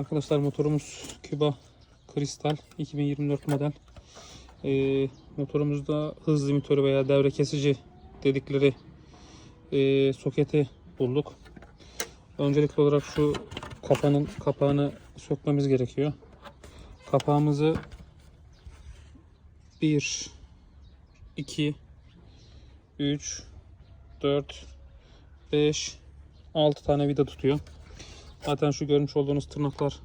Arkadaşlar motorumuz Küba Kristal 2024 model. Ee, motorumuzda hız limitörü veya devre kesici dedikleri e, soketi bulduk. Öncelikli olarak şu kapanın kapağını sökmemiz gerekiyor. Kapağımızı 1 2 3 4 5 6 tane vida tutuyor. Zaten şu görmüş olduğunuz tırnaklar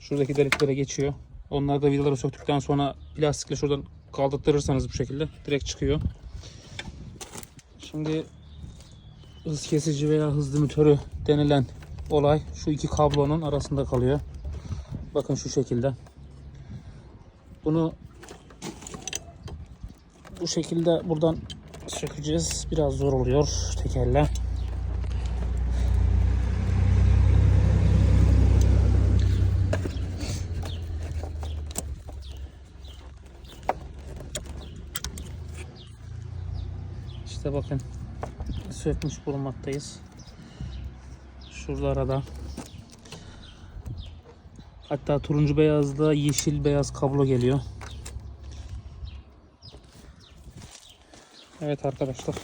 şuradaki deliklere geçiyor. Onlar da vidaları söktükten sonra plastikle şuradan kaldırtırırsanız bu şekilde direkt çıkıyor. Şimdi hız kesici veya hız limitörü denilen olay şu iki kablonun arasında kalıyor. Bakın şu şekilde. Bunu bu şekilde buradan sökeceğiz. Biraz zor oluyor tekerle. İşte bakın sökmüş bulunmaktayız. Şurada arada. Hatta turuncu beyazda yeşil beyaz kablo geliyor. Evet arkadaşlar.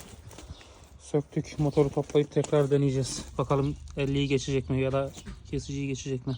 Söktük. Motoru toplayıp tekrar deneyeceğiz. Bakalım 50'yi geçecek mi ya da kesiciyi geçecek mi?